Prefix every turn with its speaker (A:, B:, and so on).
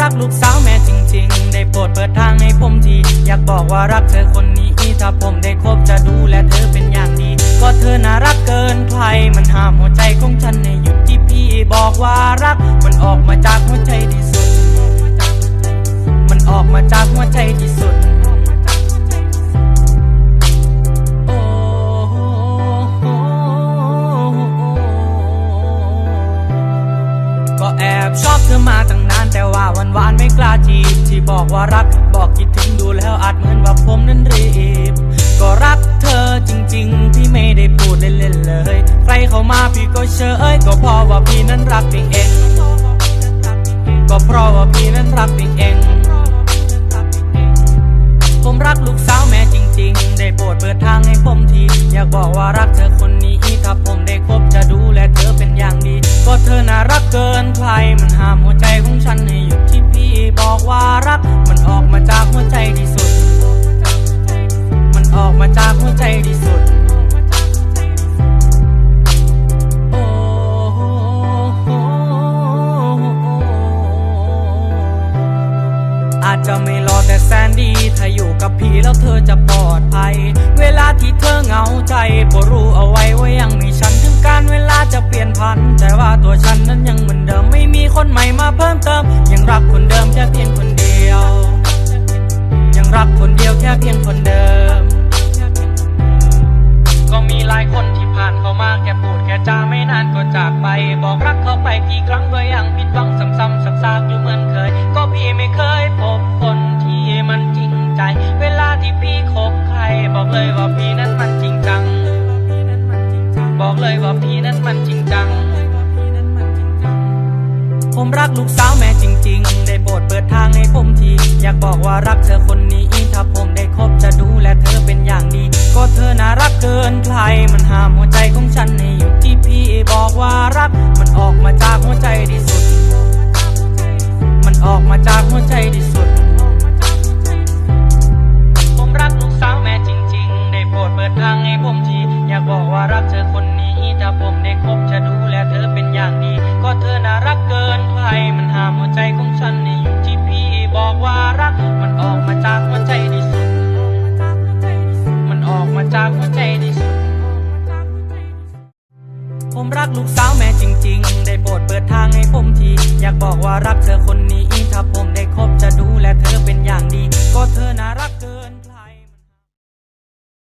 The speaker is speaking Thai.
A: รักลูกสาวแม่จริง ๆ ได้โปรดเปิดทางให้ผมที อยากบอกว่ารักเธอคนนี้ ถ้าผมได้คบจะดูแลเธอเป็นอย่างดี ก็เธอน่ารักเกินใคร มันห้ามหัวใจของฉันในหยุดที่พี่บอกว่ารัก มันออกมาจากหัวใจที่สุด มันออกมาจากหัวใจที่สุดโอ้ก็แอบชอบเธอมาตั้งนาน แต่ว่าวันวานไม่กล้าจีบที่บอกว่ารัก บอกคิดถึงดูแล้วอาจเหมือนว่าผมนั้นรีบ ก็รักเธอจริงๆ ที่ไม่ได้พูดเล่นๆเลย ใครเข้ามาพี่ก็เฉยก็เพราะว่าพี่นั้นรักเพียงเองก็เพราะว่าพี่นั้นรักเพียงเองผมรักลูกสาวแม่จริงๆ ได้โปรดเปิดทางให้ผมที อยากบอกว่ารักเธอคนนี้ถ้าผมได้คบจะดูแลเธอเป็นอย่างดี ก็เธอน่ารักเกินใครมันห้ามหัว ดี ถ้าอยู่กับพี่แล้วเธอจะปลอดภัย เวลาที่เธอเหงาใจโปรู้เอาไว้ว่ายังมีฉัน ถึงการเวลาจะเปลี่ยนพัน แต่ว่าตัวฉันนั้นยังเหมือนเดิม ไม่มีคนใหม่มาเพิ่มเติม ยังรักคนเดิมแค่เพียงคนเดียว ยังรักคนเดียวแค่เพียงคนเดิม ก็มีหลายคนที่ผ่านเข้ามาแค่พูดแค่จาไม่นานก็จากไป บอกรักเขาไปกี่ครั้งก็ยังผิดหวั ที่พี่คบใคร บอกเลยว่าพี่นั้นมันจริงจัง บอกเลยว่าพี่นั้นมันจริงจัง ผมรักลูกสาวแม่จริง ๆ ได้โปรดเปิดทางให้ผมที อยากบอกว่ารักเธอคนนี้ ถ้าผมได้คบจะดูแลเธอเป็นอย่างดี ก็เธอน่ารักเกินใคร มันห้ามหัวใจของฉันให้หยุดที่พี่บอกว่ารัก มันออกมาจากหัวใจที่สุด ผมรักลูกสาวแม่จริง ๆ ได้โปรดเปิดทางให้ผมที อยากบอกว่ารักเธอคนนี้ ถ้าผมได้